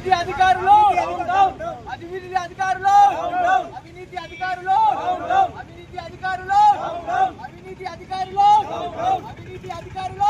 అవినీతి అధికారులు! అవినీతి అధికారులు! అవినీతి అధికారులు! అవినీతి అధికారులు! అవినీతి అధికారులు! అవినీతి అధికారులు!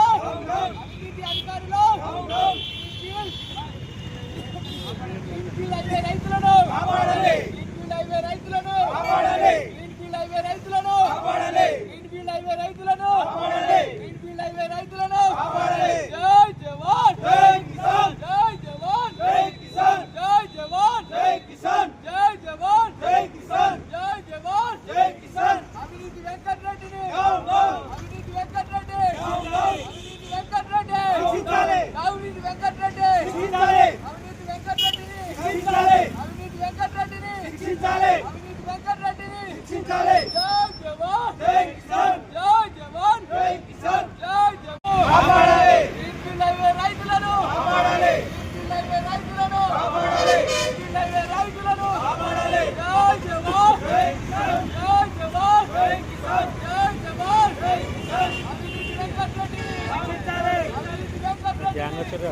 గ్యాంగ్ వచ్చారు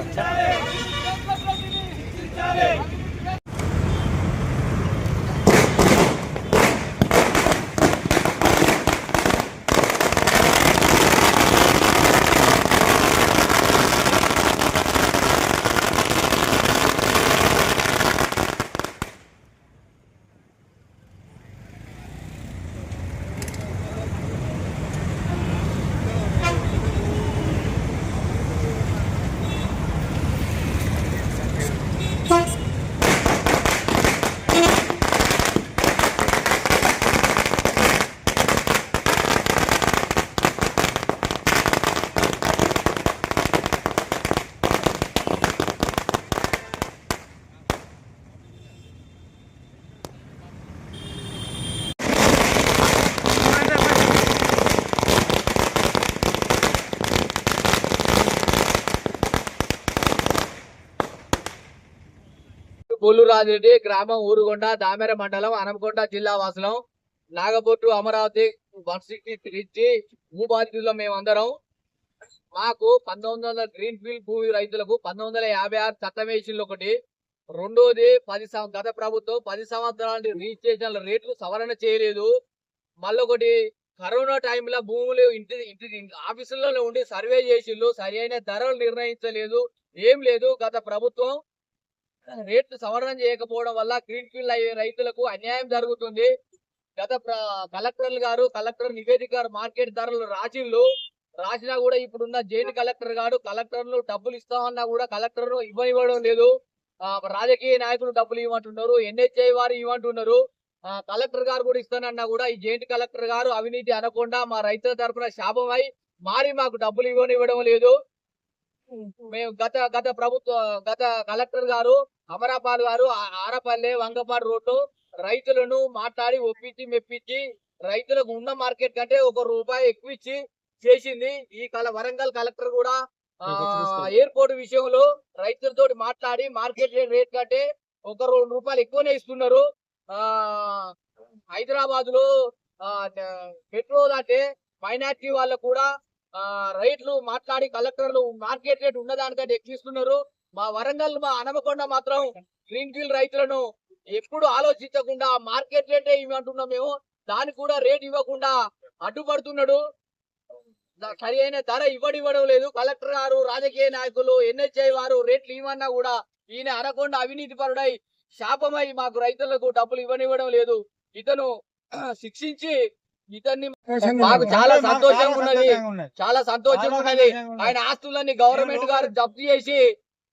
బొల్లురాజరెడ్డి గ్రామం ఊరుగొండ దామెర మండలం అనమకొండ జిల్లా వాసులం. Nagabottu Amaravati one sixty three భూబాధితుల్లో మేమందరం. మాకు పంతొమ్మిది వందల గ్రీన్ ఫీల్డ్ భూమి రైతులకు పంతొమ్మిది వందల యాభై ఆరు చట్టం వేసింది ఒకటి. రెండోది పది గత ప్రభుత్వం పది సంవత్సరాల రిజిస్ట్రేషన్ల రేట్లు సవరణ చేయలేదు. మళ్ళొకటి కరోనా టైంలో భూములు ఇంటి ఇంటి ఆఫీసులలో ఉండి సర్వే చేసిళ్ళు సరి అయిన ధరలు నిర్ణయించలేదు. ఏం లేదు గత ప్రభుత్వం రేట్లు సవరణ చేయకపోవడం వల్ల గ్రీన్ ఫీల్డ్ అయ్యే రైతులకు అన్యాయం జరుగుతుంది. గత కలెక్టర్లు గారు కలెక్టర్ నివేదిక గారు మార్కెట్ ధరలు రాసిళ్ళు. రాసినా కూడా ఇప్పుడున్న జైలు కలెక్టర్ గారు కలెక్టర్లు డబ్బులు ఇస్తామన్నా కూడా కలెక్టర్ ఇవ్వనివ్వడం లేదు. రాజకీయ నాయకులు డబ్బులు ఇవ్వమంటున్నారు ఎన్హెచ్ఐ వారు ఇవ్వమంటున్నారు. కలెక్టర్ గారు కూడా ఇస్తానన్నా కూడా ఈ జైంట్ కలెక్టర్ గారు అవినీతి అనకుండా మా రైతుల తరపున శాపమై మారి మాకు డబ్బులు ఇవ్వనివ్వడం లేదు. మేము గత గత ప్రభుత్వ గత కలెక్టర్ గారు అమరాపాల్ గారు ఆరపల్లె వంగపాడు రోడ్డు రైతులను మాట్లాడి ఒప్పించి మెప్పించి రైతులకు ఉన్న మార్కెట్ కంటే ఒక రూపాయి ఎక్కువ ఇచ్చి చేసింది. ఈ కల వరంగల్ కలెక్టర్ కూడా ఎయిర్పోర్ట్ విషయంలో రైతులతో మాట్లాడి మార్కెట్ రేట్ కంటే ఒక రెండు రూపాయలు ఎక్కువనే ఇస్తున్నారు. ఆ హైదరాబాద్లో పెట్రోల్ అంటే మైనార్టీ వాళ్ళకు కూడా రైట్లు మాట్లాడి కలెక్టర్లు మార్కెట్ రేట్ ఉన్నదానికంటే దానికంటే ఎక్కిస్తున్నారు. మా వరంగల్ మా అనమకొండ మాత్రం గ్రీన్ ఫీల్డ్ రైతులను ఎప్పుడు ఆలోచించకుండా మార్కెట్ రేటే ఇవ్వమంటున్నాం మేము. దానికి కూడా రేట్ ఇవ్వకుండా అడ్డుపడుతున్నాడు. సరి అయిన ధర ఇవ్వడివ్వడం లేదు. కలెక్టర్ గారు రాజకీయ నాయకులు ఎన్హెచ్ఐ వారు రేట్లు ఇవ్వన్నా కూడా ఈయన అనకొండ అవినీతి పరుడై శాపమై మాకు రైతులకు డబ్బులు ఇవ్వనివ్వడం లేదు. ఇతను శిక్షించి ఇతన్ని మాకు చాలా సంతోషంగా ఉన్నది. చాలా సంతోషంగా ఉన్నది. ఆయన ఆస్తులన్నీ గవర్నమెంట్ గారు జప్తు చేసి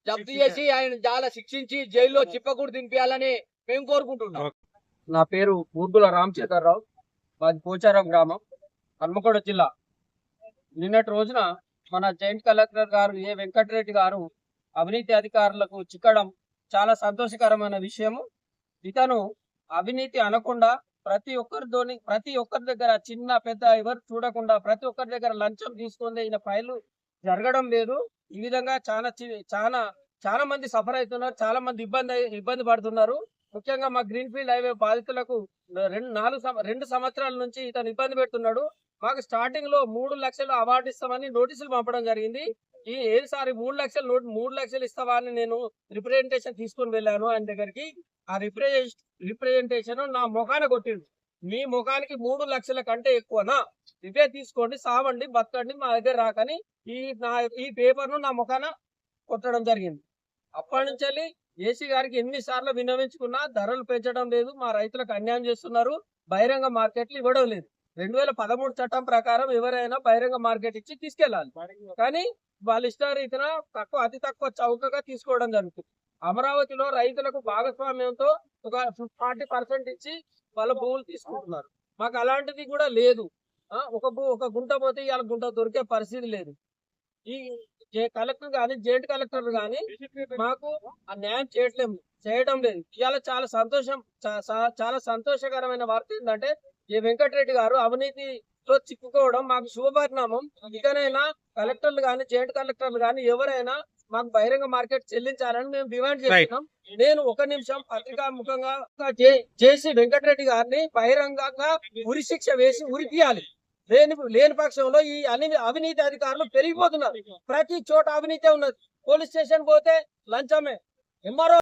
జప్తు చేసి ఆయన చాలా శిక్షించి జైల్లో చిప్పకూడు దింపేయాలని మేము కోరుకుంటున్నాం. నా పేరు ఊర్గుల రామచంద్రరావు. మాది పోచారం గ్రామం హన్మకొండ జిల్లా. నిన్నటి రోజున మన జాయింట్ కలెక్టర్ గారు ఏ వెంకటరెడ్డి గారు అవినీతి అధికారులకు చిక్కడం చాలా సంతోషకరమైన విషయము. ఇతను అవినీతి అనకుండా ప్రతి ఒక్కరితోని ప్రతి ఒక్కరి దగ్గర చిన్న పెద్ద ఎవరు చూడకుండా ప్రతి ఒక్కరి దగ్గర లంచం తీసుకుంది ఈయన ఫైలు జరగడం లేదు. ఈ విధంగా చాలా చాలా చాలా మంది సఫర్ అవుతున్నారు చాలా మంది ఇబ్బంది ఇబ్బంది పడుతున్నారు. ముఖ్యంగా మా గ్రీన్ ఫీల్డ్ హైవే బాధితులకు రెండు నాలుగు రెండు సంవత్సరాల నుంచి ఇతను ఇబ్బంది పెడుతున్నాడు. మాకు స్టార్టింగ్లో మూడు లక్షలు అవార్డు ఇస్తామని నోటీసులు పంపడం జరిగింది. ఈ ఏసారి మూడు లక్షలు నోట్ మూడు లక్షలు ఇస్తావా అని నేను రిప్రజెంటేషన్ తీసుకొని వెళ్ళాను ఆయన దగ్గరికి. ఆ రిప్రజెంట్ రిప్రజెంటేషన్ నా ముఖాన కొట్టిండు. మీ ముఖానికి మూడు లక్షల కంటే ఎక్కువనా? ఇవే తీసుకోండి సావండి బతకండి మా దగ్గర రాకని ఈ నా ఈ పేపర్ను నా ముఖాన కొట్టడం జరిగింది. అప్పటి నుంచి వెళ్ళి ఏసీ గారికి ఎన్ని సార్లు విన్నవించుకున్నా ధరలు పెంచడం లేదు మా రైతులకు అన్యాయం చేస్తున్నారు బహిరంగ మార్కెట్లు ఇవ్వడం లేదు. రెండు వేల పదమూడు చట్టం ప్రకారం ఎవరైనా బహిరంగ మార్కెట్ ఇచ్చి తీసుకెళ్ళాలి కానీ వాళ్ళ ఇష్టారీతిన తక్కువ అతి తక్కువ చౌకగా తీసుకోవడం జరుగుతుంది. అమరావతిలో రైతులకు భాగస్వామ్యంతో ఒక ఫార్టీ పర్సెంట్ ఇచ్చి వాళ్ళ భూములు తీసుకుంటున్నారు. మాకు అలాంటిది కూడా లేదు. ఒక భూ ఒక గుంట పోతే ఇవాళ గుంట దొరికే పరిస్థితి లేదు. ఈ కలెక్టర్ కానీ జాయింట్ కలెక్టర్ కానీ మాకు ఆ న్యాయం చేయట్లేము చేయడం లేదు. ఇవాళ చాలా సంతోషం చాలా సంతోషకరమైన వార్త ఏంటంటే ఈ వెంకటరెడ్డి గారు అవినీతి అవినీతిలో చిక్కుకోవడం మాకు శుభపరిణామం. ఇకనైనా కలెక్టర్లు కానీ జాయింట్ కలెక్టర్లు కానీ ఎవరైనా మాకు బహిరంగ మార్కెట్ చెల్లించాలని మేము డిమాండ్ చేస్తున్నాం. నేను ఒక నిమిషం పత్రికా ముఖంగా జేసీ వెంకటరెడ్డి గారిని బహిరంగంగా ఉరి శిక్ష వేసి ఉరి తీయాలి. లేని లేని పక్షంలో ఈ అని అవినీతి అధికారులు పెరిగిపోతున్నారు. ప్రతి చోట అవినీతి ఉన్నది. పోలీస్ స్టేషన్ పోతే లంచమే. ఎంఆర్ఓ